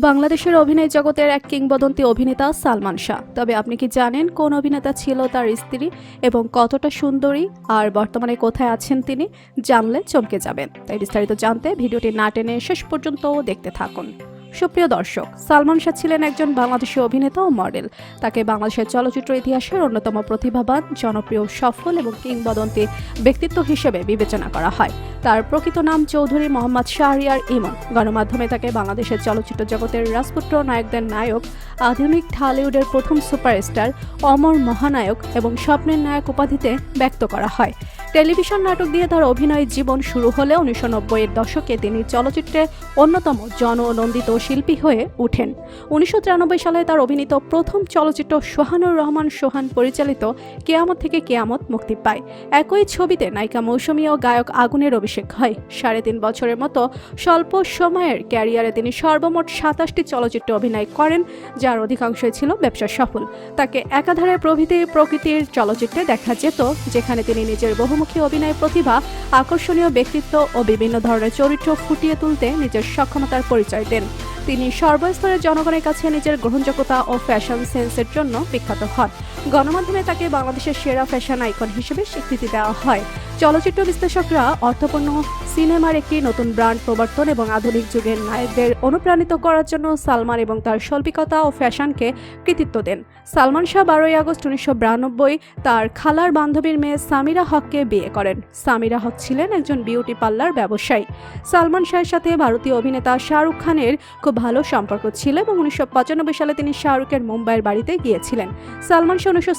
বাংলাদেশের অভিনয় জগতের এক কিংবদন্তি অভিনেতা সালমান শাহ। তবে আপনি কি জানেন কোন অভিনেতা ছিল তার স্ত্রী এবং কতটা সুন্দরী আর বর্তমানে কোথায় আছেন তিনি? জানলে চমকে যাবেন। তাই বিস্তারিত জানতে ভিডিওটি না টেনে শেষ পর্যন্ত দেখতে থাকুন। সুপ্রিয় দর্শক, সালমান শাহ ছিলেন একজন বাংলাদেশি অভিনেতা ও মডেল। তাকে বাংলাদেশের চলচ্চিত্র ইতিহাসের অন্যতম প্রতিভাবান, জনপ্রিয়, সফল এবং কিংবদন্তি ব্যক্তিত্ব হিসেবে বিবেচনা করা হয়। তার প্রকৃত নাম চৌধুরী মোহাম্মদ শাহরিয়ার ইমন। গণমাধ্যমে তাকে বাংলাদেশের চলচ্চিত্র জগতের রাজপুত্র নায়কদের নায়ক, আধুনিক ঢালিউডের প্রথম সুপারস্টার অমর মহানায়ক এবং স্বপ্নের নায়ক উপাধিতে ব্যক্ত করা হয়। টেলিভিশন নাটক দিয়ে তার অভিনয় জীবন শুরু হলে উনিশশো নব্বইয়ের দশকে তিনি চলচ্চিত্রে অন্যতম জননন্দিত শিল্পী হয়ে ওঠেন। উনিশশো তিরানব্বই সালে তার অভিনীত প্রথম চলচ্চিত্র সোহানুর রহমান সোহান পরিচালিত কেয়ামত থেকে কেয়ামত মুক্তি পায়। একই ছবিতে নায়িকা মৌসুমী ও গায়ক আগুনের অভিষেক হয়। সাড়ে তিন বছরের মতো স্বল্প সময়ের ক্যারিয়ারে তিনি সর্বমোট সাতাশটি চলচ্চিত্রে অভিনয় করেন, যার অধিকাংশই ছিল ব্যবসা সফল। তাকে একাধারে প্রভৃতি প্রকৃতির চলচ্চিত্রে দেখা যেত, যেখানে তিনি নিজের বহুমুখী অভিনয় প্রতিভা, আকর্ষণীয় ব্যক্তিত্ব ও বিভিন্ন ধরনের চরিত্র ফুটিয়ে তুলতে নিজের সক্ষমতার পরিচয় দেন। তিনি সর্বস্তরের জনগণের কাছে নিজের গ্রহণযোগ্যতা ও ফ্যাশন সেন্সের জন্য বিখ্যাত হন। গণমাধ্যমে তাকে বাংলাদেশের সেরা ফ্যাশন আইকন হিসেবে স্বীকৃতি দেওয়া হয়। চলচ্চিত্র বিশ্লেষকরা অর্থপূর্ণ সিনেমার একটি নতুন ব্র্যান্ড প্রবর্তন এবং আধুনিক যুগের নায়কদের অনুপ্রাণিত করার জন্য সালমান এবং তার শৈল্পিকতা ও ফ্যাশনকে কৃতিত্ব দেন। সালমান শাহ বারোই আগস্ট উনিশশো বিরানব্বই তার খালার বান্ধবীর মেয়ে সামিরা হককে বিয়ে করেন। সামিরা হক ছিলেন একজন বিউটি পার্লার ব্যবসায়ী। সালমান শাহের সাথে ভারতীয় অভিনেতা শাহরুখ খানের খুব ভালো সম্পর্ক ছিল এবং উনিশশো পঁচানব্বই সালে তিনি শাহরুখের মুম্বাইয়ের বাড়িতে গিয়েছিলেন। সালমান শাহ উনিশশো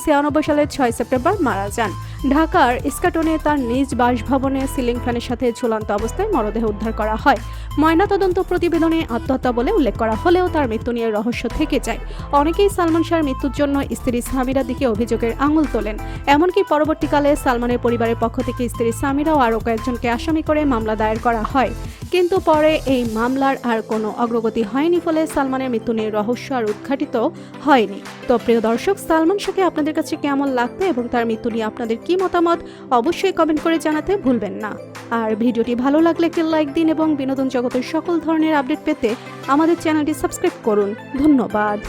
সালের ছয় সেপ্টেম্বর মারা যান। ঢাকার ইস্কাটনে তার নিজ বাসভবনে সিলিং ফ্যানের সাথে ঝুলন্ত অবস্থায় মরদেহ উদ্ধার করা হয়। ময়নাতদন্ত প্রতিবেদনে আত্মহত্যা বলে উল্লেখ করা হলেও তার মৃত্যু নিয়ে রহস্য থেকে যায়। অনেকেই সালমান শাহর মৃত্যুর জন্য স্ত্রী সামিরার দিকে অভিযোগের আঙুল তোলেন। এমনকি পরবর্তীকালে সালমানের পরিবারের পক্ষ থেকে স্ত্রী সামিরা ও আরও কয়েকজনকে আসামি করে মামলা দায়ের করা হয়। কিন্তু পরে এই মামলার আর কোনো অগ্রগতি হয়নি ফলে সালমানের মৃত্যু নিয়ে রহস্য আর উদ্ঘাটিত হয়নি। তো প্রিয় দর্শক, সালমান শাহকে আপনাদের কাছে কেমন লাগবে এবং তার মৃত্যু নিয়ে আপনাদের কি মতামত অবশ্যই কমেন্ট করে জানাতে ভুলবেন না। আর ভিডিওটি ভালো লাগলে একটি লাইক দিন এবং বিনোদন জগতের সকল ধরনের আপডেট পেতে আমাদের চ্যানেলটি সাবস্ক্রাইব করুন। ধন্যবাদ।